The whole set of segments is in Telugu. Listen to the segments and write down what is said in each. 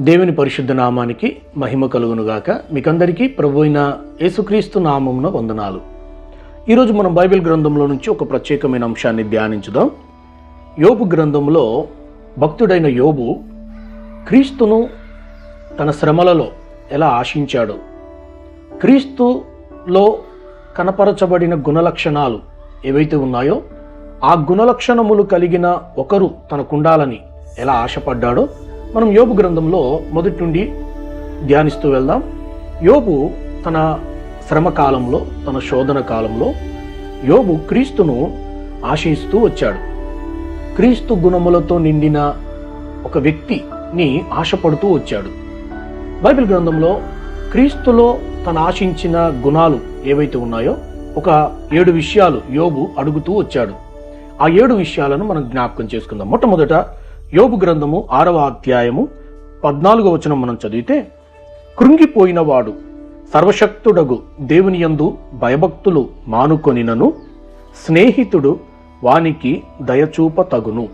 దేవుని పరిశుద్ధ నామానికి మహిమ కలుగునుగాక. మీకందరికీ ప్రభు అయిన యేసుక్రీస్తు నామమున వందనాలు. ఈరోజు మనం బైబిల్ గ్రంథంలో నుంచి ఒక ప్రత్యేకమైన అంశాన్ని ధ్యానించుదాం. యోబు గ్రంథంలో భక్తుడైన యోబు క్రీస్తును తన శ్రమలలో ఎలా ఆశించాడో? క్రీస్తులో కనపరచబడిన గుణలక్షణాలు ఏవైతే ఉన్నాయో ఆ గుణలక్షణములు కలిగిన ఒకరు తనకుండాలని ఎలా ఆశపడ్డాడో మనం యోబు గ్రంథంలో మొదటి నుండి ధ్యానిస్తూ వెళ్దాం. యోబు తన శ్రమ కాలంలో తన శోధన కాలంలో యోబు క్రీస్తును ఆశిస్తూ వచ్చాడు. క్రీస్తు గుణములతో నిండిన ఒక వ్యక్తిని ఆశపడుతూ వచ్చాడు. బైబిల్ గ్రంథంలో క్రీస్తులో తను ఆశించిన గుణాలు ఏవైతే ఉన్నాయో ఒక ఏడు విషయాలు యోబు అడుగుతూ వచ్చాడు. ఆ ఏడు విషయాలను మనం జ్ఞాపకం చేసుకుందాం. మొట్టమొదట యోబు గ్రంథము ఆరవ అధ్యాయము పద్నాలుగో వచనం మనం చదివితే కృంగిపోయినవాడు సర్వశక్తుడగు దేవుని యందు భయభక్తులు మానుకొనినను స్నేహితుడు వానికి దయచూప తగును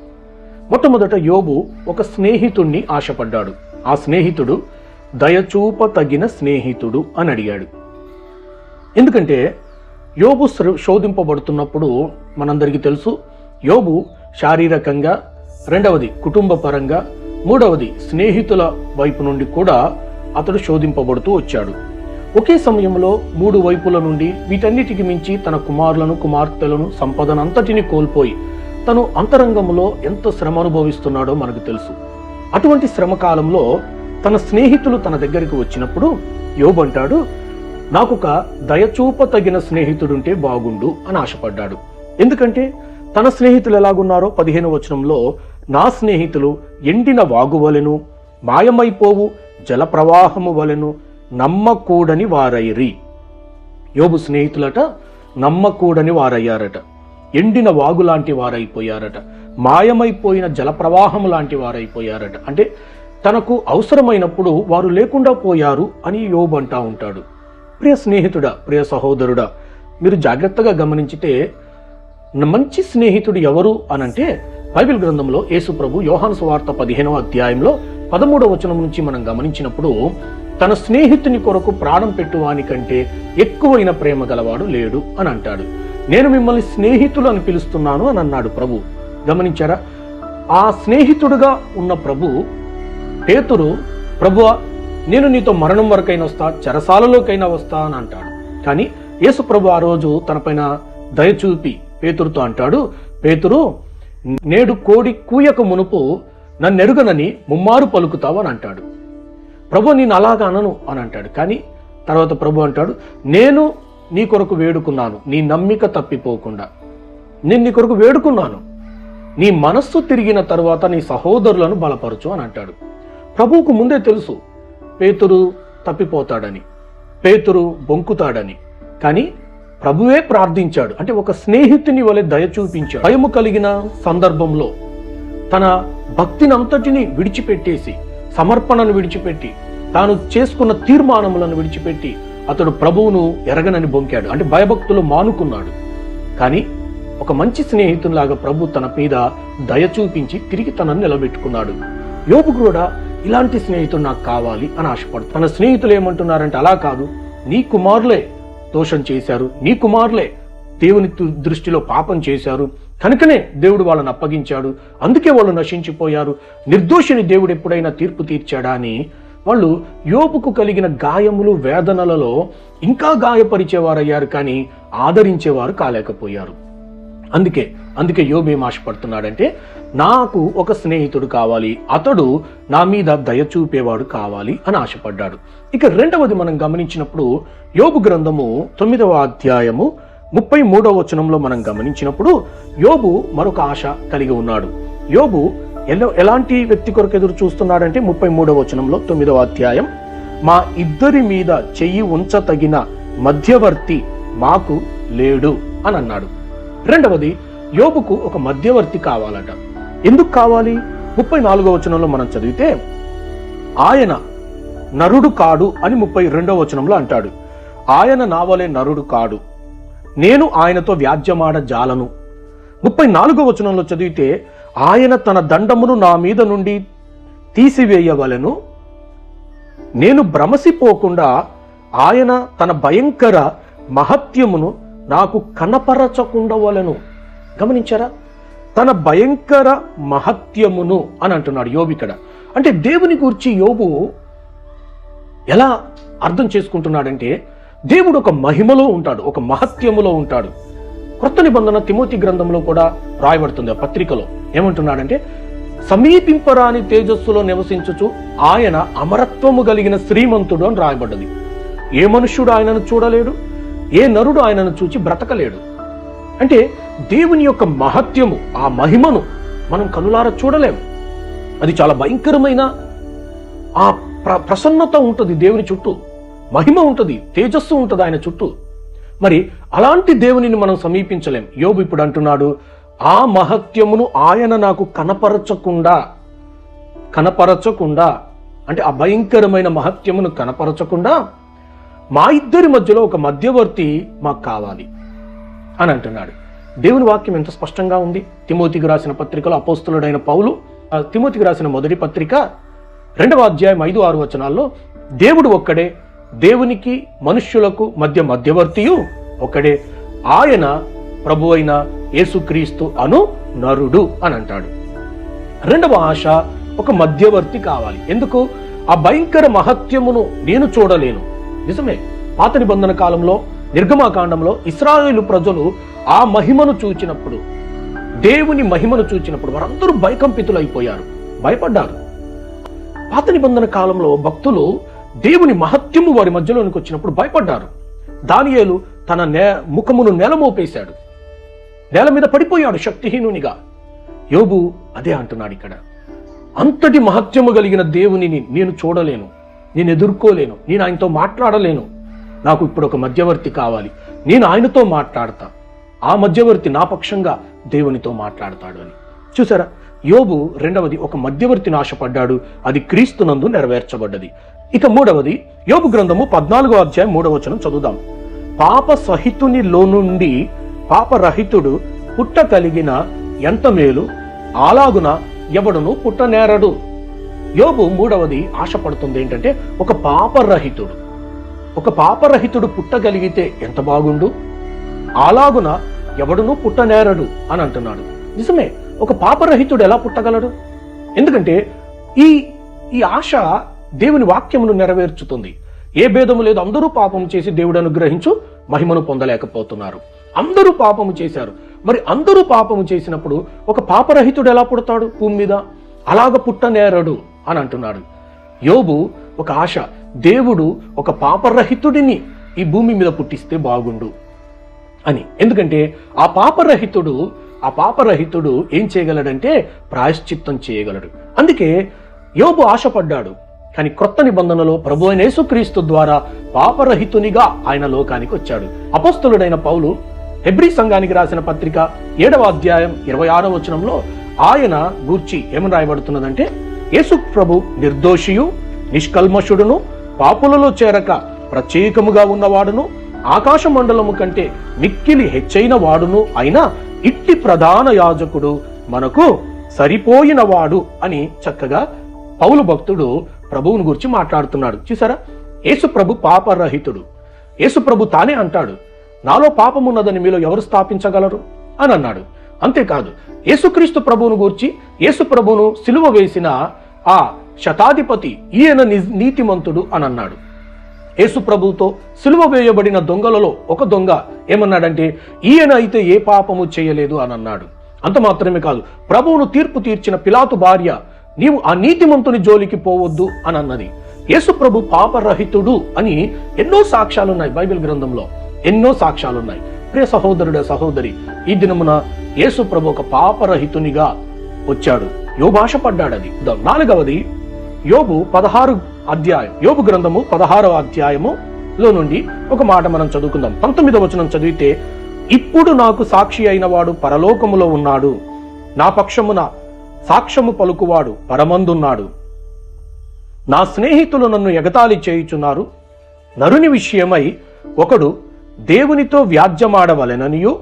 మొట్టమొదట యోబు ఒక స్నేహితుణ్ణి ఆశపడ్డాడు. ఆ స్నేహితుడు దయచూప తగిన స్నేహితుడు అని అడిగాడు. ఎందుకంటే యోబు శోధింపబడుతున్నప్పుడు మనందరికీ తెలుసు యోబు శారీరకంగా రెండవది కుటుంబ పరంగా మూడవది స్నేహితుల వైపు నుండి కూడా అతడు శోధింపబడుతూ వచ్చాడు. ఒకే సమయంలో మూడు వైపుల నుండి వీటన్నిటికి మించి తన కుమారులను కుమార్తెలను సంపదనంతటిని కోల్పోయి తను అంతరంగంలో ఎంత శ్రమ అనుభవిస్తున్నాడో మనకు తెలుసు. అటువంటి శ్రమ కాలంలో తన స్నేహితులు తన దగ్గరికి వచ్చినప్పుడు యోబు అంటాడు నాకొక దయచూప తగిన స్నేహితుడుంటే బాగుండు అని ఆశపడ్డాడు. ఎందుకంటే తన స్నేహితులు ఎలాగున్నారో పదిహేను వచనంలో నా స్నేహితులు ఎండిన వాగు వలెను మాయమైపోవు జలప్రవాహము వలెను నమ్మకూడని వారైరి. యోబు స్నేహితులట నమ్మకూడని వారయ్యారట. ఎండిన వాగు లాంటి వారైపోయారట. మాయమైపోయిన జలప్రవాహం లాంటి వారైపోయారట. అంటే తనకు అవసరమైనప్పుడు వారు లేకుండా పోయారు అని యోబు అంటా ఉంటాడు. ప్రియ స్నేహితుడా ప్రియ సహోదరుడా మీరు జాగ్రత్తగా గమనించితే మంచి స్నేహితుడు ఎవరు అనంటే బైబిల్ గ్రంథంలో యేసు ప్రభు యోహాను సువార్త పదిహేనవ అధ్యాయంలో పదమూడవ వచనం నుంచి మనం గమనించినప్పుడు తన స్నేహితుని కొరకు ప్రాణం పెట్టువాని కంటే ఎక్కువైన ప్రేమ గలవాడు లేడు అని అంటాడు. నేను మిమ్మల్ని స్నేహితులు అని పిలుస్తున్నాను అని అన్నాడు ప్రభు. గమనించారా? ఆ స్నేహితుడుగా ఉన్న ప్రభు పేతురు ప్రభువ నేను నీతో మరణం వరకైనా వస్తా చెరసాలలోకైనా వస్తా అని అంటాడు. కానీ యేసు ప్రభు ఆ రోజు తనపైన దయ చూపి పేతురుతో అంటాడు పేతురు నేడు కోడి కూయక మునుపు నన్నెరుగనని ముమ్మారు పలుకుతావు అని అంటాడు. ప్రభు నేను అలాగా అనను అని అంటాడు. కానీ తర్వాత ప్రభు అంటాడు నేను నీ కొరకు వేడుకున్నాను నీ నమ్మిక తప్పిపోకుండా. నేను నీ కొరకు వేడుకున్నాను. నీ మనస్సు తిరిగిన తర్వాత నీ సహోదరులను బలపరచు అని అంటాడు. ప్రభువుకు ముందే తెలుసు పేతురు తప్పిపోతాడని పేతురు బొంకుతాడని. కానీ ప్రభువే ప్రార్థించాడు. అంటే ఒక స్నేహితుని వలె దయ చూపించాడు. భయము కలిగిన సందర్భంలో తన భక్తిని అంతటిని విడిచిపెట్టేసి సమర్పణను విడిచిపెట్టి తాను చేసుకున్న తీర్మానములను విడిచిపెట్టి అతడు ప్రభువును ఎరగనని బొంకాడు. అంటే భయభక్తులు మానుకున్నాడు. కానీ ఒక మంచి స్నేహితునిలాగా ప్రభు తన మీద దయ చూపించి తిరిగి తనను నిలబెట్టుకున్నాడు. యోబు కూడా ఇలాంటి స్నేహితుడు నాకు కావాలి అని ఆశపడు. తన స్నేహితులు ఏమంటున్నారంటే అలా కాదు. నీ కుమారులే దోషం చేశారు. నీ కుమారులే దేవుని దృష్టిలో పాపం చేశారు. కనుకనే దేవుడు వాళ్ళని అప్పగించాడు. అందుకే వాళ్ళు నశించిపోయారు. నిర్దోషిని దేవుడు ఎప్పుడైనా తీర్పు తీర్చాడా అని? వాళ్ళు యోపుకు కలిగిన గాయములు వేదనలలో ఇంకా గాయపరిచేవారయ్యారు కానీ ఆదరించేవారు కాలేకపోయారు. అందుకే అందుకే యోబు ఏం ఆశపడుతున్నాడంటే నాకు ఒక స్నేహితుడు కావాలి. అతడు నా మీద దయ చూపేవాడు కావాలి అని ఆశపడ్డాడు. ఇక రెండవది మనం గమనించినప్పుడు యోబు గ్రంథము తొమ్మిదవ అధ్యాయము ముప్పై మూడవ వచనంలో మనం గమనించినప్పుడు యోబు మరొక ఆశ కలిగి ఉన్నాడు. యోబు ఎలా ఎలాంటి వ్యక్తి కొరకు ఎదురు చూస్తున్నాడంటే ముప్పై మూడవ వచనంలో తొమ్మిదవ అధ్యాయం మా ఇద్దరి మీద చెయ్యి ఉంచతగిన మధ్యవర్తి మాకు లేడు అని అన్నాడు. రెండవది యోబుకు ఒక మధ్యవర్తి కావాలట. ఎందుకు కావాలి? ముప్పై నాలుగో వచనంలో మనం చదివితే ఆయన నరుడు కాడు అని ముప్పై రెండో వచనంలో అంటాడు. ఆయన నావలే నరుడు కాడు. నేను ఆయనతో వ్యాజ్యమాడ జాలను. ముప్పై నాలుగో వచనంలో చదివితే ఆయన తన దండమును నా మీద నుండి తీసివేయవలెను. నేను భ్రమసిపోకుండా ఆయన తన భయంకర మహత్యమును నాకు కనపరచకుండవలెను గమనించారా? తన భయంకర మహత్యమును అని అంటున్నాడు యోబు ఇక్కడ. అంటే దేవుని గురించి యోబు ఎలా అర్థం చేసుకుంటున్నాడంటే దేవుడు ఒక మహిమలో ఉంటాడు ఒక మహత్యములో ఉంటాడు. క్రొత్త నిబంధన తిమోతి గ్రంథంలో కూడా రాయబడుతుంది ఆ పత్రికలో. ఏమంటున్నాడంటే సమీపింపరాని తేజస్సులో నివసించుచు ఆయన అమరత్వము కలిగిన శ్రీమంతుడు అని రాయబడ్డది. ఏ మనుష్యుడు ఆయనను చూడలేడు ఏ నరుడు ఆయనను చూచి బ్రతకలేడు. అంటే దేవుని యొక్క మహత్యము ఆ మహిమను మనం కనులార చూడలేం అది చాలా భయంకరమైన ఆ ప్ర ప్రసన్నత ఉంటుంది దేవుని చుట్టూ. మహిమ ఉంటుంది తేజస్సు ఉంటుంది ఆయన చుట్టూ. మరి అలాంటి దేవునిని మనం సమీపించలేం. యోబు ఇప్పుడు అంటున్నాడు ఆ మహత్యమును ఆయన నాకు కనపరచకుండా కనపరచకుండా అంటే ఆ భయంకరమైన మహత్యమును కనపరచకుండా మా ఇద్దరి మధ్యలో ఒక మధ్యవర్తి మాకు కావాలి. అని అంటున్నాడు. దేవుని వాక్యం ఎంత స్పష్టంగా ఉంది? తిమోతికి రాసిన పత్రికలో అపోస్తులుడైన పౌలు తిమోతికి రాసిన మొదటి పత్రిక రెండవ అధ్యాయం ఐదు ఆరు వచనాల్లో దేవుడు ఒక్కడే దేవునికి మనుష్యులకు మధ్య మధ్యవర్తియు ఒక్కడే. ఆయన ప్రభు అయిన యేసుక్రీస్తు అను నరుడు అని అంటాడు. రెండవ ఆశ ఒక మధ్యవర్తి కావాలి. ఎందుకు? ఆ భయంకర మహత్యమును నేను చూడలేను. నిజమే పాత నిబంధన కాలంలో నిర్గమాకాండంలో ఇస్రాయేలు ప్రజలు ఆ మహిమను చూచినప్పుడు దేవుని మహిమను చూచినప్పుడు వారందరూ భయకంపితులు అయిపోయారు భయపడ్డారు. పాత నిబంధన కాలంలో భక్తులు దేవుని మహత్యము వారి మధ్యలోనికి వచ్చినప్పుడు భయపడ్డారు. దానియేలు తన నే ముఖమును నేలమోపేశాడు. నేల మీద పడిపోయాడు శక్తిహీనునిగా. యోబు అదే అంటున్నాడు ఇక్కడ. అంతటి మహత్యము కలిగిన దేవునిని నేను చూడలేను నేను ఎదుర్కోలేను నేను ఆయనతో మాట్లాడలేను నాకు ఇప్పుడు ఒక మధ్యవర్తి కావాలి. నేను ఆయనతో మాట్లాడతా. ఆ మధ్యవర్తి నా పక్షంగా దేవునితో మాట్లాడతాడు అని. చూసారా? యోబు రెండవది ఒక మధ్యవర్తిని ఆశపడ్డాడు అది క్రీస్తునందు నెరవేర్చబడ్డది. ఇక మూడవది యోబు గ్రంథము పద్నాలుగో అధ్యాయం మూడవ వచనం చదువుదాం. పాప సహితునిలో నుండి పాపరహితుడు పుట్ట కలిగిన ఎంత మేలు? అలాగున ఎవడును పుట్టనేరడు. యోబు మూడవది ఆశపడుతుంది ఏంటంటే ఒక పాపరహితుడు. ఒక పాపరహితుడు పుట్టగలిగితే ఎంత బాగుండు? అలాగున ఎవడునూ పుట్టనేరడు అని అంటున్నాడు. నిజమే ఒక పాపరహితుడు ఎలా పుట్టగలడు? ఎందుకంటే ఈ ఈ ఆశ దేవుని వాక్యమును నెరవేర్చుతుంది. ఏ భేదము లేదు అందరూ పాపము చేసి దేవుడు అనుగ్రహించు మహిమను పొందలేకపోతున్నారు. అందరూ పాపము చేశారు. మరి అందరూ పాపము చేసినప్పుడు ఒక పాపరహితుడు ఎలా పుడతాడు? భూమి మీద? అలాగ పుట్టనేరడు అని అంటున్నాడు. యోబు ఒక ఆశ దేవుడు ఒక పాపరహితుడిని ఈ భూమి మీద పుట్టిస్తే బాగుండు అని. ఎందుకంటే ఆ పాపరహితుడు ఆ పాపరహితుడు ఏం చేయగలడంటే ప్రాయశ్చిత్తం చేయగలడు. అందుకే యోబు ఆశపడ్డాడు. కానీ క్రొత్త నిబంధనలో ప్రభు అయిన యేసుక్రీస్తు ద్వారా పాపరహితునిగా ఆయన లోకానికి వచ్చాడు. అపస్తులుడైన పౌలు హెబ్రి సంఘానికి రాసిన పత్రిక ఏడవ అధ్యాయం ఇరవై ఆరవ వచనంలో ఆయన గూర్చి ఏమని రాయబడుతున్నదంటే యేసు ప్రభు నిర్దోషియు నిష్కల్మషుడును పాపులలో చేరక ప్రత్యేకముగా ఉన్నవాడును ఆకాశ మండలము కంటే మిక్కిలి హెచ్చైన వాడును అయినా ఇట్టి ప్రధాన యాజకుడు మనకు సరిపోయిన వాడు అని చక్కగా పౌలు భక్తుడు ప్రభువుని గురించి మాట్లాడుతున్నాడు. చూసారా? యేసు ప్రభు పాపరహితుడు. యేసు ప్రభు తానే అంటాడు నాలో పాపమున్నదని మీలో ఎవరు స్థాపించగలరు? అని అన్నాడు. అంతేకాదు యేసుక్రీస్తు ప్రభువును గూర్చి యేసు ప్రభువును సిలువ వేసిన ఆ శతాధిపతి ఈయన నీతిమంతుడు అని అన్నాడు యేసుప్రభుతో సిలువ వేయబడిన దొంగలలో ఒక దొంగ ఏమన్నాడంటే ఈయన అయితే ఏ పాపము చేయలేదు అని అన్నాడు అంత మాత్రమే కాదు ప్రభువును తీర్పు తీర్చిన పిలాతు భార్య నీవు ఆ నీతిమంతుని జోలికి పోవద్దు అని అన్నది యేసుప్రభు పాపరహితుడు అని ఎన్నో సాక్ష్యాలున్నాయి బైబిల్ గ్రంథంలో. ఎన్నో సాక్ష్యాలున్నాయి. ప్రియ సహోదరుడ సహోదరి ఈ దినమున యేసుప్రభు ఒక పాపరహితునిగా వచ్చాడు. యోబు ఆశపడ్డాడు అది నాలుగవది యోబు పదహారు అధ్యాయం యోబు గ్రంథము పదహారవ అధ్యాయము లో నుండి ఒక మాట మనం చదువుకుందాం. పంతొమ్మిదవ వచనం చదివితే ఇప్పుడు నాకు సాక్షి అయిన వాడు పరలోకములో ఉన్నాడు. నా పక్షమున సాక్ష్యము పలుకువాడు పరమందున్నాడు. నా స్నేహితులు నన్ను ఎగతాళి చేయుచున్నారు. నరుని విషయమై ఒకడు దేవునితో వ్యాజ్యమాడవలెననియు.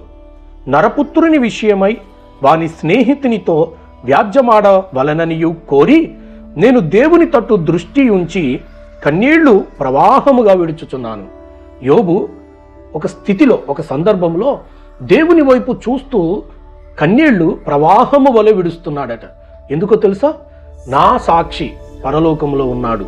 నరపుత్రుని విషయమై వాని స్నేహితునితో వ్యాజ్యమాడవలననియు కోరి నేను దేవుని తట్టు దృష్టి ఉంచి కన్నీళ్ళు ప్రవాహముగా విడుచుచున్నాను. యోబు ఒక స్థితిలో ఒక సందర్భంలో దేవుని వైపు చూస్తూ కన్నీళ్ళు ప్రవాహము వలె విడుస్తున్నాడట. ఎందుకో తెలుసా? నా సాక్షి పరలోకంలో ఉన్నాడు.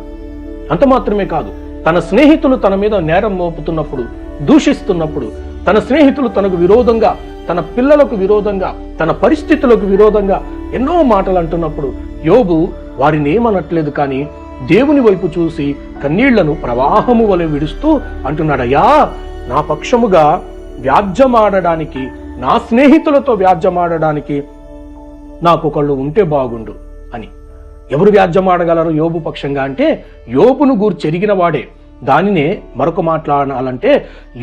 అంత మాత్రమే కాదు తన స్నేహితులు తన మీద నేరం మోపుతున్నప్పుడు దూషిస్తున్నప్పుడు తన స్నేహితులు తనకు విరోధంగా తన పిల్లలకు విరోధంగా తన పరిస్థితులకు విరోధంగా ఎన్నో మాటలు అంటున్నప్పుడు యోబు వారిని ఏమనట్లేదు కానీ దేవుని వైపు చూసి కన్నీళ్ళను ప్రవాహము వలె విడుస్తూ అంటున్నాడయ్యా నా పక్షముగా వ్యాజ్యమాడడానికి నా స్నేహితులతో వ్యాజ్యమాడడానికి నాకొకళ్ళు ఉంటే బాగుండు అని. ఎవరు వ్యాజ్యమాడగలరు యోబు పక్షంగా అంటే యోబును గూర్చెరిగిన వాడే. దానినే మరొక మాట్లాడాలంటే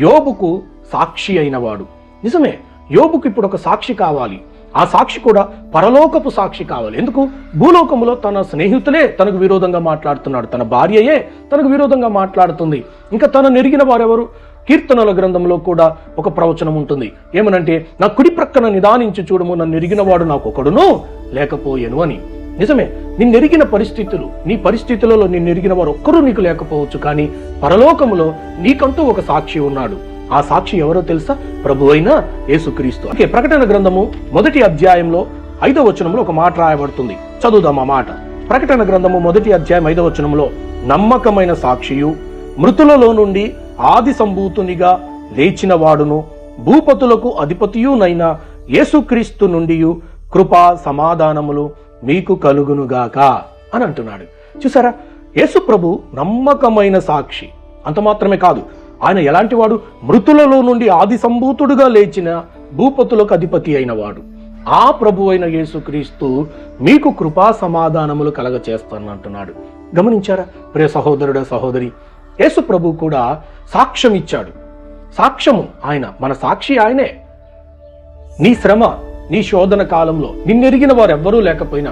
యోబుకు సాక్షి అయినవాడు నిజమే యోబుకు ఇప్పుడు ఒక సాక్షి కావాలి. ఆ సాక్షి కూడా పరలోకపు సాక్షి కావాలి. ఎందుకు? భూలోకములో తన స్నేహితులే తనకు విరోధంగా మాట్లాడుతున్నాడు. తన భార్యయే తనకు విరోధంగా మాట్లాడుతుంది. ఇంకా తన నెరిగిన వారెవరు? కీర్తనల గ్రంథంలో కూడా ఒక ప్రవచనం ఉంటుంది. ఏమనంటే నా కుడి ప్రక్కన నిదానించి చూడము నన్ను ఎరిగిన వాడు నాకు ఒకడును లేకపోయేను అని. నిజమే నిన్నెరిగిన పరిస్థితులు నీ పరిస్థితులలో నిన్నెరిగిన వారు ఒక్కరూ నీకు లేకపోవచ్చు కానీ పరలోకములో నీకంటూ ఒక సాక్షి ఉన్నాడు. ఆ సాక్షి ఎవరో తెలుసా? ప్రభు అయిన యేసుక్రీస్తు. ఓకే ప్రకటన గ్రంథము మొదటి అధ్యాయంలో ఐదవ వచనంలో ఒక మాట రాయబడుతుంది. చదువుదాం ఆ మాట. ప్రకటన గ్రంథము మొదటి అధ్యాయం ఐదవ వచనంలో నమ్మకమైన సాక్షియు మృతులలో నుండి ఆది సంభూతునిగా లేచిన వాడును భూపతులకు అధిపతియునైన యేసుక్రీస్తు నుండి కృపా సమాధానములు మీకు కలుగునుగాక అని అంటున్నాడు. చూసారా? యేసు ప్రభు నమ్మకమైన సాక్షి. అంత మాత్రమే కాదు ఆయన ఎలాంటి వాడు? మృతులలో నుండి ఆది సంభూతుడుగా లేచిన భూపతులకు అధిపతి అయిన వాడు. ఆ ప్రభు అయిన యేసుక్రీస్తు మీకు కృపా సమాధానములు కలగ చేస్తానంటున్నాడు గమనించారా? ప్రియ సహోదరుడ సహోదరి యేసు ప్రభు కూడా సాక్ష్యం ఇచ్చాడు. సాక్ష్యము ఆయన మన సాక్షి ఆయనే. నీ శ్రమ నీ శోధన కాలంలో నిన్నెరిగిన వారు ఎవ్వరూ లేకపోయినా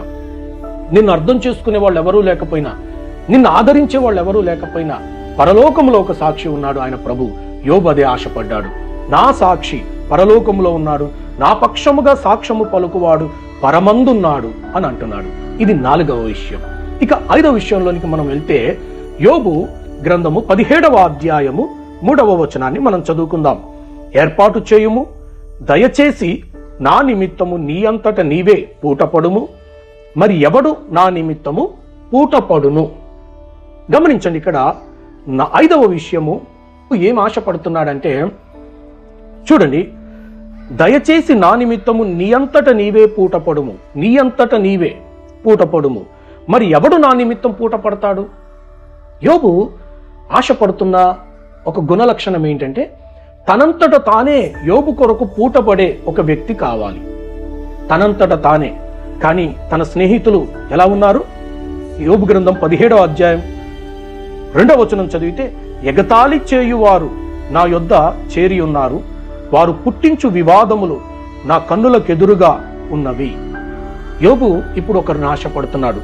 నిన్ను అర్థం చేసుకునే వాళ్ళు ఎవరూ లేకపోయినా నిన్ను ఆదరించే వాళ్ళు ఎవరూ లేకపోయినా పరలోకంలో ఒక సాక్షి ఉన్నాడు ఆయన ప్రభు. యోబు అదే ఆశపడ్డాడు. నా సాక్షి పరలోకంలో ఉన్నాడు నా పక్షముగా సాక్ష్యము పలుకువాడు పరమందున్నాడు అని అంటున్నాడు. ఇది నాలుగవ విషయం. ఇక ఐదవ విషయంలోనికి మనం వెళ్తే యోబు గ్రంథము పదిహేడవ అధ్యాయము మూడవ వచనాన్ని మనం చదువుకుందాం. ఏర్పాటు చేయుము దయచేసి నా నిమిత్తము నీ అంతట నీవే పూటపడుము మరి ఎవడు నా నిమిత్తము పూటపడును? గమనించండి ఇక్కడ ఐదవ విషయము. ఏం ఆశపడుతున్నాడంటే చూడండి దయచేసి నా నిమిత్తము నీ అంతట నీవే పూటపడుము. నీ అంతట నీవే పూటపడుము. మరి ఎవడు నా నిమిత్తం పూటపడతాడు? యోబు ఆశపడుతున్న ఒక గుణలక్షణం ఏంటంటే తనంతట తానే యోబు కొరకు పూటపడే ఒక వ్యక్తి కావాలి. తనంతట తానే. కానీ తన స్నేహితులు ఎలా ఉన్నారు? యోబు గ్రంథం పదిహేడవ అధ్యాయం రెండవ వచనం చదివితే ఎగతాళి చేయువారు నా యొద్ద చేరి ఉన్నారు. వారు పుట్టించు వివాదములు నా కన్నులకెదురుగా ఉన్నవి. యోగు ఇప్పుడు ఒకరు నాశపడుతున్నాడు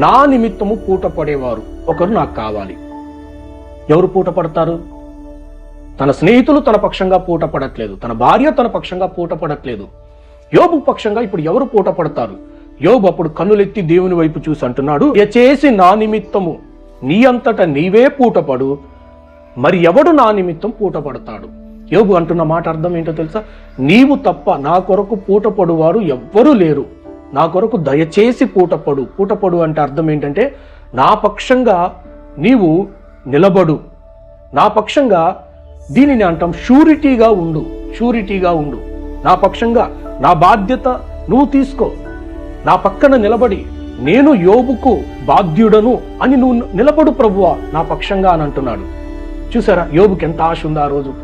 నా నిమిత్తము పూట పడేవారు ఒకరు నాకు కావాలి. ఎవరు పూట పడతారు? తన స్నేహితులు తన పక్షంగా పూట పడట్లేదు. తన భార్య తన పక్షంగా పూట పడట్లేదు. యోబు పక్షంగా ఇప్పుడు ఎవరు పూట పడతారు? యోబు అప్పుడు కన్నులెత్తి దేవుని వైపు చూసి అంటున్నాడు చేసి నా నిమిత్తము నీ అంతట నీవే పూటపడు. మరి ఎవడు నా నిమిత్తం పూటపడతాడు? యోగు అంటున్న మాట అర్థం ఏంటో తెలుసా? నీవు తప్ప నా కొరకు పూటపడు వారు ఎవ్వరూ లేరు. నా కొరకు దయచేసి పూటపడు. పూటపడు అంటే అర్థం ఏంటంటే నా పక్షంగా నీవు నిలబడు. నా పక్షంగా దీనిని అంటాం షూరిటీగా ఉండు. షూరిటీగా ఉండు. నా పక్షంగా నా బాధ్యత నువ్వు తీసుకో. నా పక్కన నిలబడి నేను యోబుకు బాధ్యుడను అని నువ్వు నిలబడు ప్రభువా నా పక్షంగా అని అంటున్నాడు. చూసారా యోబుకి ఎంత ఆశ ఉంది ఆ రోజు.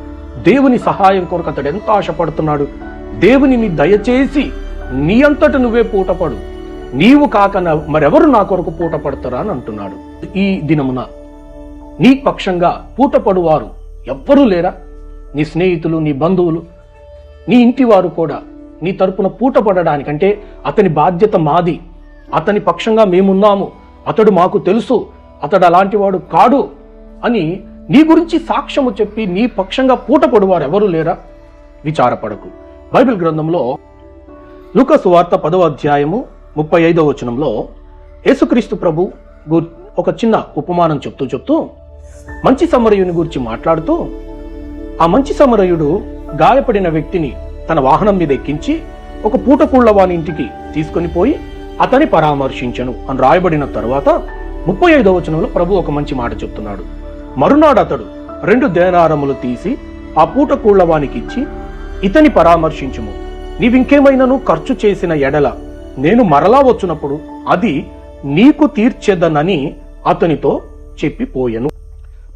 దేవుని సహాయం కొరకు అతడు ఎంత ఆశపడుతున్నాడు. దేవునిని దయచేసి నీ అంతట నువ్వే పూటపడు నీవు కాక మరెవరు నా కొరకు పూట పడతారా అని అంటున్నాడు. ఈ దినమున నీ పక్షంగా పూటపడువారు ఎవ్వరూ లేరా? నీ స్నేహితులు నీ బంధువులు నీ ఇంటి వారు కూడా నీ తరపున పూటపడడానికంటే అతని బాధ్యత మాది. అతని పక్షంగా మేమున్నాము. అతడు మాకు తెలుసు. అతడు అలాంటి వాడు కాడు అని నీ గురించి సాక్ష్యము చెప్పి నీ పక్షంగా పూటపడువారు ఎవరు లేరా? విచారపడకు. బైబిల్ గ్రంథంలో లూకసు వార్త పదవ అధ్యాయము ముప్పై ఐదవ వచనంలో యేసుక్రీస్తు ప్రభు గు- ఒక చిన్న ఉపమానం చెప్తూ చెప్తూ మంచి సమరయుని గురించి మాట్లాడుతూ ఆ మంచి సమరయుడు గాయపడిన వ్యక్తిని తన వాహనం మీద ఎక్కించి ఒక పూటకూళ్ళ వాని ఇంటికి తీసుకొని పోయి అతని పరామర్శించను అని రాయబడిన తరువాత ముప్పై ఐదో వచనంలో ప్రభు ఒక మంచి మాట చెప్తున్నాడు. మరునాడు అతడు రెండు దేనారములు తీసి ఆ పూట కూళ్ళవానికి ఇచ్చి ఇతని పరామర్శించుము. నీవింకేమైనాను ఖర్చు చేసిన ఎడల నేను మరలా వచ్చినప్పుడు అది నీకు తీర్చెదనని అతనితో చెప్పిపోయెను.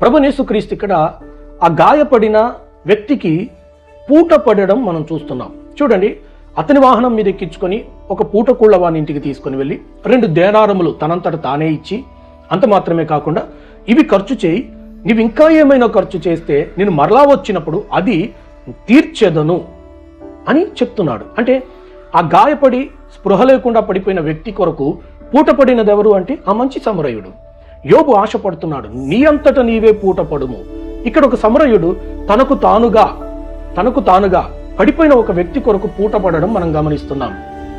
ప్రభునేసుక్రీస్తు ఇక్కడ ఆ గాయపడిన వ్యక్తికి పూట పడడం మనం చూస్తున్నాం. చూడండి అతని వాహనం మీద ఎక్కించుకొని ఒక పూట కూళ్ళ వాని ఇంటికి తీసుకొని వెళ్ళి రెండు దేనారములు తనంతట తానే ఇచ్చి అంత మాత్రమే కాకుండా ఇవి ఖర్చు చేయి నీవు ఇంకా ఏమైనా ఖర్చు చేస్తే నేను మరలా వచ్చినప్పుడు అది తీర్చెదను అని చెప్తున్నాడు. అంటే ఆ గాయపడి స్పృహ లేకుండా పడిపోయిన వ్యక్తి కొరకు పూట పడినది ఎవరు అంటే ఆ మంచి సమరయుడు. యోబు ఆశపడుతున్నాడు నీ అంతట నీవే పూట పడుము. ఇక్కడ ఒక సమరయుడు తనకు తానుగా తనకు తానుగా పడిపోయిన ఒక వ్యక్తి కొరకు పూట పడడం మనం గమనిస్తున్నాం.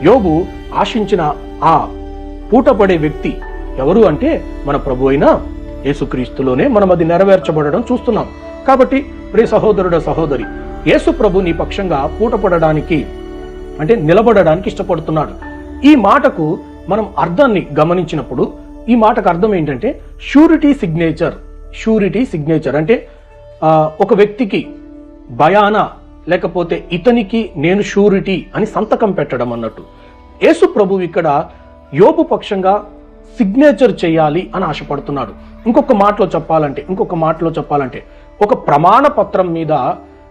యోబు ఆశించిన ఆ పూట పడే వ్యక్తి ఎవరు అంటే మన ప్రభు అయిన యేసుక్రీస్తులోనే మనం అది నెరవేర్చబడడం చూస్తున్నాం. కాబట్టి ప్రియ సహోదరుడ సహోదరి యేసు ప్రభు నీ పక్షంగా పూట పడడానికి అంటే నిలబడడానికి ఇష్టపడుతున్నాడు. ఈ మాటకు మనం అర్థాన్ని గమనించినప్పుడు ఈ మాటకు అర్థం ఏంటంటే షూరిటీ సిగ్నేచర్ షూరిటీ సిగ్నేచర్ అంటే ఒక వ్యక్తికి భయాన లేకపోతే ఇతనికి నేను షూరిటీ అని సంతకం పెట్టడం అన్నట్టు. యేసు ప్రభు ఇక్కడ యోపు పక్షంగా సిగ్నేచర్ చేయాలి అని ఆశపడుతున్నాడు. ఇంకొక మాటలో చెప్పాలంటే ఇంకొక మాటలో చెప్పాలంటే ఒక ప్రమాణ పత్రం మీద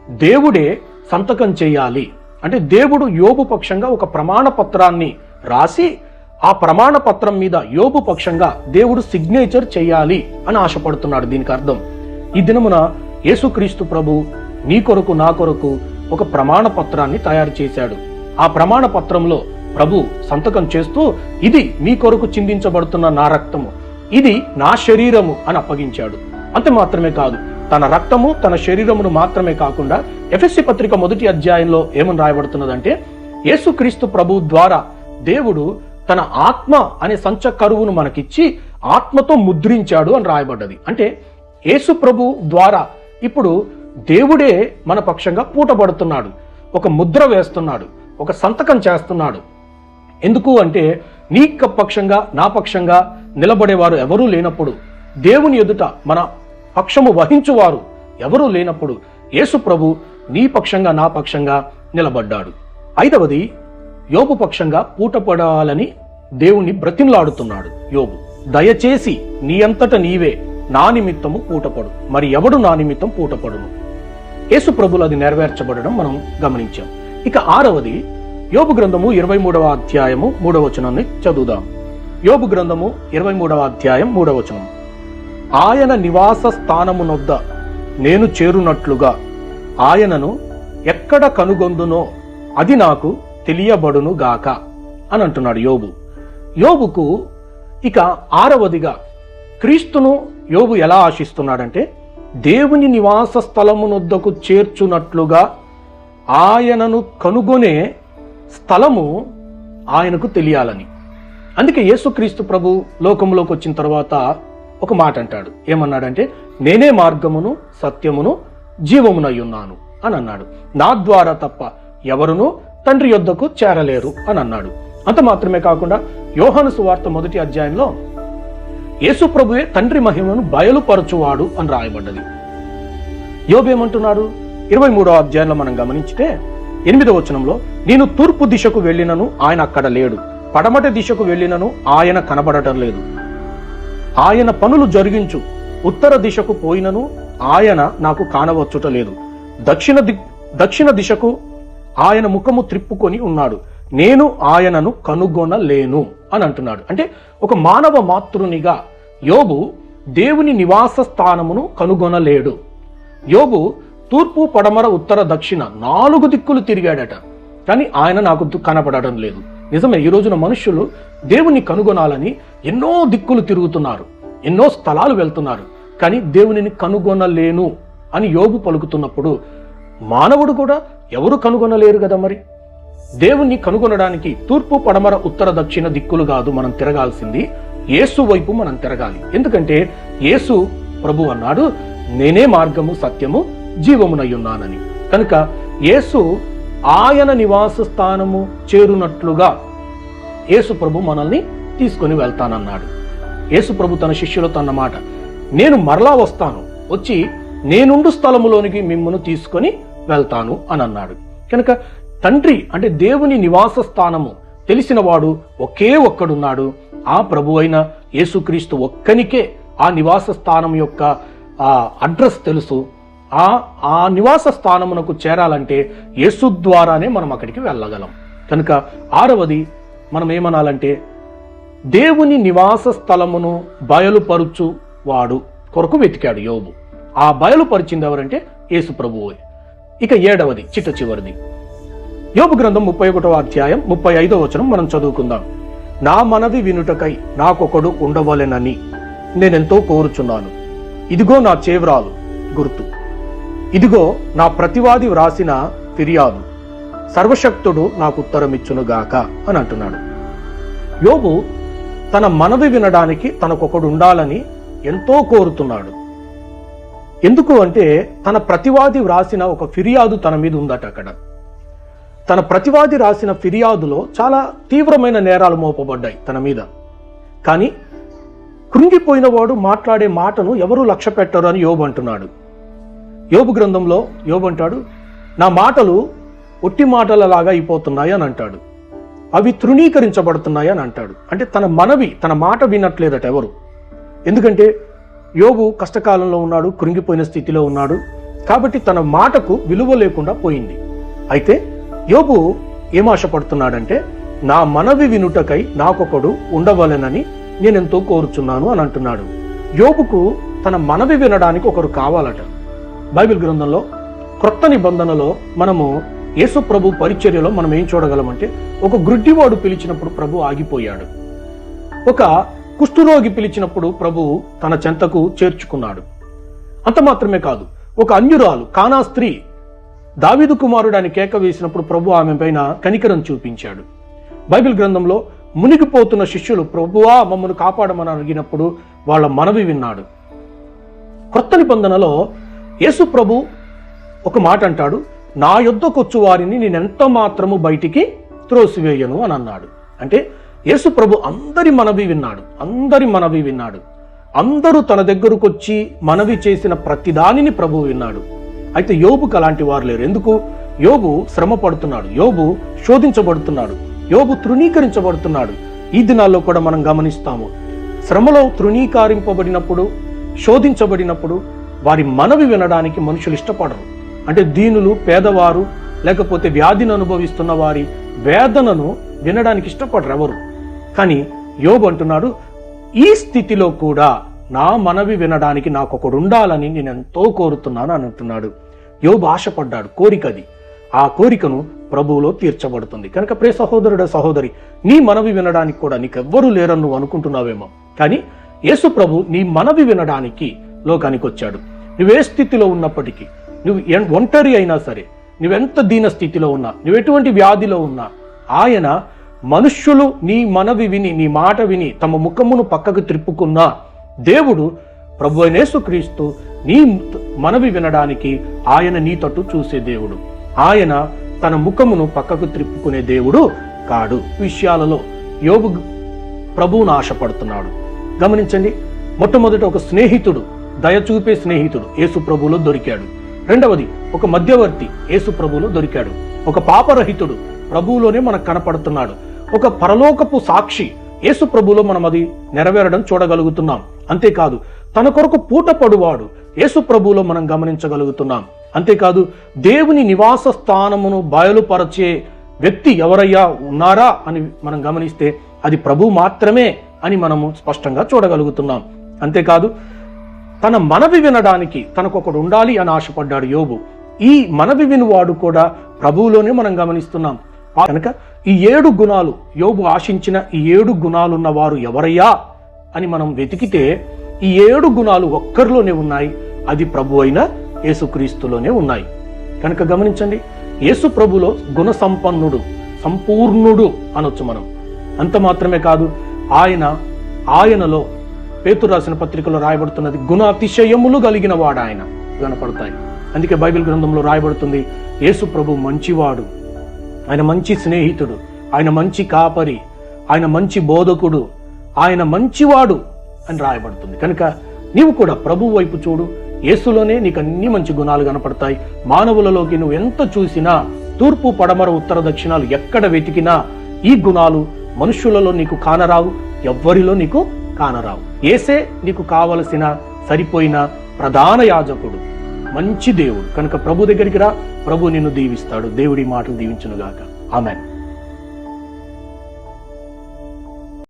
దేవుడే సంతకం చేయాలి. అంటే దేవుడు యోబు పక్షంగా ఒక ప్రమాణ పత్రాన్ని రాసి ఆ ప్రమాణ పత్రం మీద యోబు పక్షంగా దేవుడు సిగ్నేచర్ చేయాలి అని ఆశపడుతున్నాడు దీనికి అర్థం. ఈ దినమున యేసుక్రీస్తు ప్రభు నీ కొరకు నా కొరకు ఒక ప్రమాణ పత్రాన్ని తయారు చేశాడు. ఆ ప్రమాణ పత్రంలో ప్రభు సంతకం చేస్తూ ఇది మీ కొరకు చిందించబడుతున్న నా రక్తము. ఇది నా శరీరము అని అప్పగించాడు. అంతే మాత్రమే కాదు తన రక్తము తన శరీరమును మాత్రమే కాకుండా ఎఫ్ఎస్సి పత్రిక మొదటి అధ్యాయంలో ఏమని రాయబడుతున్నదంటే యేసుక్రీస్తు ప్రభు ద్వారా దేవుడు తన ఆత్మ అనే సంచ కరువును మనకిచ్చి ఆత్మతో ముద్రించాడు అని రాయబడ్డది. అంటే యేసు ప్రభు ద్వారా ఇప్పుడు దేవుడే మన పక్షంగా పూటబడుతున్నాడు. ఒక ముద్ర వేస్తున్నాడు. ఒక సంతకం చేస్తున్నాడు. ఎందుకు అంటే నీ పక్షంగా నా పక్షంగా నిలబడేవారు ఎవరూ లేనప్పుడు దేవుని ఎదుట మన పక్షము వహించువారు ఎవరూ లేనప్పుడు యేసు ప్రభు నీ పక్షంగా నా పక్షంగా నిలబడ్డాడు. ఐదవది యోబు పక్షంగా పూటపడాలని దేవుణ్ణి బ్రతిమలాడుతున్నాడు యోబు. దయచేసి నీ అంతట నీవే నా నిమిత్తము పూటపడు. మరి ఎవడు నా నిమిత్తం పూటపడును? యేసు ప్రభులు అది నెరవేర్చబడడం మనం గమనించాం. ఇక ఆరవది యోబు గ్రంథము ఇరవై మూడవ అధ్యాయము మూడవ వచనాన్ని చదువుదాం. యోబు గ్రంథము ఇరవై మూడవ అధ్యాయం మూడవ వచనం. ఆయన నివాస స్థానమునొద్ద నేను చేరునట్లుగా ఆయనను ఎక్కడ కనుగొందునో అది నాకు తెలియబడును గాక అని అంటున్నాడు యోబు. యోబుకు ఇక ఆరవదిగా క్రీస్తును యోబు ఎలా ఆశిస్తున్నాడంటే దేవుని నివాస స్థలమునొద్దకు చేర్చునట్లుగా ఆయనను కనుగొనే స్థలము ఆయనకు తెలియాలని. అందుకే యేసుక్రీస్తు ప్రభు లోకంలోకి వచ్చిన తర్వాత ఒక మాట అంటాడు ఏమన్నాడంటే నేనే మార్గమును సత్యమును జీవమునై ఉన్నాను అని అన్నాడు. నా ద్వారా తప్ప ఎవరును తండ్రి యొద్దకు చేరలేరు అని అన్నాడు. అంత మాత్రమే కాకుండా యోహాను సువార్త మొదటి అధ్యాయంలో యేసుప్రభువే తండ్రి మహిమను బయలుపరచువాడు అని రాయబడ్డది. యోబేమంటున్నాడు? ఇరవై మూడో అధ్యాయంలో మనం గమనించితే ఎనిమిదో వచనంలో నేను తూర్పు దిశకు వెళ్ళినను ఆయన అక్కడ లేడు. పడమటి దిశకు వెళ్ళినను ఆయన కనబడటం లేదు. ఆయన పనులు జరిగించు. ఉత్తర దిశకు పోయినను ఆయన నాకు కానవచ్చుట లేదు. దక్షిణ ది దక్షిణ దిశకు ఆయన ముఖము త్రిప్పుకొని ఉన్నాడు. నేను ఆయనను కనుగొనలేను అని అంటున్నాడు. అంటే ఒక మానవ మాతృనిగా యోబు దేవుని నివాస స్థానమును కనుగొనలేడు. యోబు తూర్పు పడమర ఉత్తర దక్షిణ నాలుగు దిక్కులు తిరిగాడట. కానీ ఆయన నాకు కనపడడం లేదు. నిజమే ఈ రోజున మనుషులు దేవుని కనుగొనాలని ఎన్నో దిక్కులు తిరుగుతున్నారు. ఎన్నో స్థలాలు వెళ్తున్నారు. కానీ దేవునిని కనుగొనలేను అని యోగు పలుకుతున్నప్పుడు మానవుడు కూడా ఎవరు కనుగొనలేరు కదా మరి? దేవుణ్ణి కనుగొనడానికి తూర్పు పడమర ఉత్తర దక్షిణ దిక్కులు కాదు మనం తిరగాల్సింది యేసు వైపు మనం తిరగాలి. ఎందుకంటే యేసు ప్రభు అన్నాడు నేనే మార్గము సత్యము జీవమునయ్యున్నానని. కనుక యేసు ఆయన నివాస స్థానము చేరునట్లుగా యేసు ప్రభు మనల్ని తీసుకొని వెళ్తానన్నాడు. యేసు ప్రభు తన శిష్యులతో అన్నమాట నేను మరలా వస్తాను వచ్చి నేనుండు స్థలములోనికి మిమ్మల్ని తీసుకొని వెళ్తాను అని అన్నాడు కనుక తండ్రి అంటే దేవుని నివాస స్థానము తెలిసినవాడు ఒకే ఒక్కడున్నాడు. ఆ ప్రభు అయిన యేసుక్రీస్తు ఒక్కనికే ఆ నివాస స్థానం యొక్క ఆ అడ్రస్ తెలుసు. ఆ ఆ నివాస స్థానమునకు చేరాలంటే యేసు ద్వారానే మనం అక్కడికి వెళ్ళగలం. కనుక ఆరవది మనం ఏమనాలంటే దేవుని నివాస స్థలమును బయలుపరుచు వాడు కొరకు వెతికాడు యోబు. ఆ బయలుపరిచింది ఎవరంటే యేసు ప్రభువే. ఇక ఏడవది చిట్ట చివరిది. యోబు గ్రంథం ముప్పై ఒకటో అధ్యాయం ముప్పై ఐదో వచనం మనం చదువుకుందాం. నా మనవి వినుటకై నాకొకడు ఉండవలెనని నేనెంతో కోరుచున్నాను. ఇదిగో నా చేవ్రాలు గుర్తు. ఇదిగో నా ప్రతివాది వ్రాసిన ఫిర్యాదు. సర్వశక్తుడు నాకు ఉత్తరమిచ్చునుగాక అని అంటున్నాడు. యోబు తన మనవి వినడానికి తనకొకడు ఉండాలని ఎంతో కోరుతున్నాడు. ఎందుకు అంటే తన ప్రతివాది వ్రాసిన ఒక ఫిర్యాదు తన మీద ఉందట అక్కడ. తన ప్రతివాది రాసిన ఫిర్యాదులో చాలా తీవ్రమైన నేరాలు మోపబడ్డాయి తన మీద. కానీ కృంగిపోయినవాడు మాట్లాడే మాటను ఎవరూ లక్ష్య పెట్టరు అని యోబు అంటున్నాడు. యోబు గ్రంథంలో యోబు అంటాడు నా మాటలు ఒట్టి మాటలలాగా అయిపోతున్నాయి అని అంటాడు. అవి తృణీకరించబడుతున్నాయి అని అంటాడు. అంటే తన మనవి తన మాట వినట్లేదట ఎవరు. ఎందుకంటే యోబు కష్టకాలంలో ఉన్నాడు కృంగిపోయిన స్థితిలో ఉన్నాడు. కాబట్టి తన మాటకు విలువ లేకుండా పోయింది. అయితే యోబు ఏం ఆశపడుతున్నాడంటే నా మనవి వినుటకై నాకొకడు ఉండవలెనని నేనెంతో కోరుచున్నాను అని అంటున్నాడు. యోబుకు తన మనవి వినడానికి ఒకరు కావాలట. బైబిల్ గ్రంథంలో క్రొత్త నిబంధనలో మనము యేసు ప్రభు పరిచర్యలో మనం ఏం చూడగలమంటే ఒక గ్రుడ్డివాడు పిలిచినప్పుడు ప్రభు ఆగిపోయాడు. ఒక కుష్ఠరోగి పిలిచినప్పుడు ప్రభు తన చెంతకు చేర్చుకున్నాడు. అంత మాత్రమే కాదు ఒక అన్యురాలు కానా స్త్రీ దావిదు కుమారుడు అని కేక వేసినప్పుడు ప్రభు ఆమె పైన కనికరం చూపించాడు. బైబిల్ గ్రంథంలో మునిగిపోతున్న శిష్యులు ప్రభువా మమ్మను కాపాడమని అడిగినప్పుడు వాళ్ళ మనవి విన్నాడు. క్రొత్త నిబంధనలో యేసు ప్రభు ఒక మాట అంటాడు నా యుద్ధకొచ్చు వారిని నేనెంత మాత్రము బయటికి త్రోసివేయను అని అన్నాడు. అంటే యేసు ప్రభు అందరి మనవి విన్నాడు అందరి మనవి విన్నాడు. అందరూ తన దగ్గరకు వచ్చి మనవి చేసిన ప్రతిదానిని ప్రభు విన్నాడు. అయితే యోబుకు అలాంటి వారు లేరు. ఎందుకు? యోబు శ్రమ పడుతున్నాడు యోబు శోధించబడుతున్నాడు. యోబు తృణీకరించబడుతున్నాడు. ఈ దినాల్లో కూడా మనం గమనిస్తాము. శ్రమలో తృణీకరింపబడినప్పుడు శోధించబడినప్పుడు వారి మనవి వినడానికి మనుషులు ఇష్టపడరు. అంటే దీనులు పేదవారు లేకపోతే వ్యాధిని అనుభవిస్తున్న వారి వేదనను వినడానికి ఇష్టపడరు ఎవరు. కానీ యోబు అంటున్నాడు ఈ స్థితిలో కూడా నా మనవి వినడానికి నాకు ఒకడు ఉండాలని నేను ఎంతో కోరుతున్నాను అని అంటున్నాడు. యోబు ఆశపడ్డాడు. కోరికది ఆ కోరికను ప్రభువులో తీర్చబడుతుంది. కనుక ప్రే సహోదరుడ సహోదరి నీ మనవి వినడానికి కూడా నీకెవ్వరూ లేరని నువ్వు అనుకుంటున్నావేమో కానీ యేసు ప్రభు నీ మనవి వినడానికి లోకానికి వచ్చాడు నువ్వే స్థితిలో ఉన్నప్పటికీ నువ్వు ఎన్- ఒంటరి అయినా సరే నువ్వెంత దీన స్థితిలో ఉన్నా నువ్వు ఎటువంటి వ్యాధిలో ఉన్నా ఆయన మనుష్యులు నీ మనవి విని నీ మాట విని తమ ముఖమును పక్కకు త్రిప్పుకున్నా దేవుడు ప్రభు అయిన యేసుక్రీస్తు నీ మనవి వినడానికి ఆయన నీ తట్టు చూసే దేవుడు. ఆయన తన ముఖమును పక్కకు త్రిప్పుకునే దేవుడు కాడు. విషయాలలో యోగు ప్రభువును ఆశపడుతున్నాడు. గమనించండి మొట్టమొదట ఒక స్నేహితుడు దయ చూపే స్నేహితుడు యేసు ప్రభువులో దొరికాడు. రెండవది ఒక మధ్యవర్తి యేసు ప్రభువులో దొరికాడు. ఒక పాపరహితుడు ప్రభువులోనే మనకు కనపడుతున్నాడు. ఒక పరలోకపు సాక్షి యేసు ప్రభువులో మనం అది నెరవేరడం చూడగలుగుతున్నాం. అంతేకాదు తన కొరకు పూట పడువాడు యేసు మనం గమనించగలుగుతున్నాం. అంతేకాదు దేవుని నివాస స్థానమును బయలుపరచే వ్యక్తి ఎవరయ్యా ఉన్నారా అని మనం గమనిస్తే అది ప్రభు మాత్రమే అని మనము స్పష్టంగా చూడగలుగుతున్నాం. అంతేకాదు తన మనవి వినడానికి తనకొకడు ఉండాలి అని ఆశపడ్డాడు యోబు. ఈ మనవి వినువాడు కూడా ప్రభువులోనే మనం గమనిస్తున్నాం. కనుక ఈ ఏడు గుణాలు యోబు ఆశించిన ఈ ఏడు గుణాలున్న వారు ఎవరయ్యా? అని మనం వెతికితే ఈ ఏడు గుణాలు ఒక్కరిలోనే ఉన్నాయి. అది ప్రభు అయిన యేసుక్రీస్తులోనే ఉన్నాయి. కనుక గమనించండి యేసు ప్రభులో గుణ సంపన్నుడు సంపూర్ణుడు అనొచ్చు మనం. అంత మాత్రమే కాదు ఆయన ఆయనలో పేతురు రాసిన పత్రికలో రాయబడుతున్నది గుణాతిశయములు కలిగిన వాడు ఆయన కనపడతాయి. అందుకే బైబిల్ గ్రంథంలో రాయబడుతుంది యేసు ప్రభు మంచివాడు ఆయన మంచి స్నేహితుడు ఆయన మంచి కాపరి ఆయన మంచి బోధకుడు ఆయన మంచివాడు అని రాయబడుతుంది. కనుక నీవు కూడా ప్రభు వైపు చూడు. యేసులోనే నీకు అన్ని మంచి గుణాలు కనపడతాయి. మానవులలోకి నువ్వు ఎంత చూసినా తూర్పు పడమర ఉత్తర దక్షిణాలు ఎక్కడ వెతికినా ఈ గుణాలు మనుషులలో నీకు కానరావు ఎవ్వరిలో నీకు కానరావు. ఏసే నీకు కావలసిన సరిపోయిన ప్రధాన యాజకుడు మంచి దేవుడు. కనుక ప్రభు దగ్గరికి రా. ప్రభు నిన్ను దీవిస్తాడు. దేవుడి మాటలు దీవించునుగాక. ఆమెన్.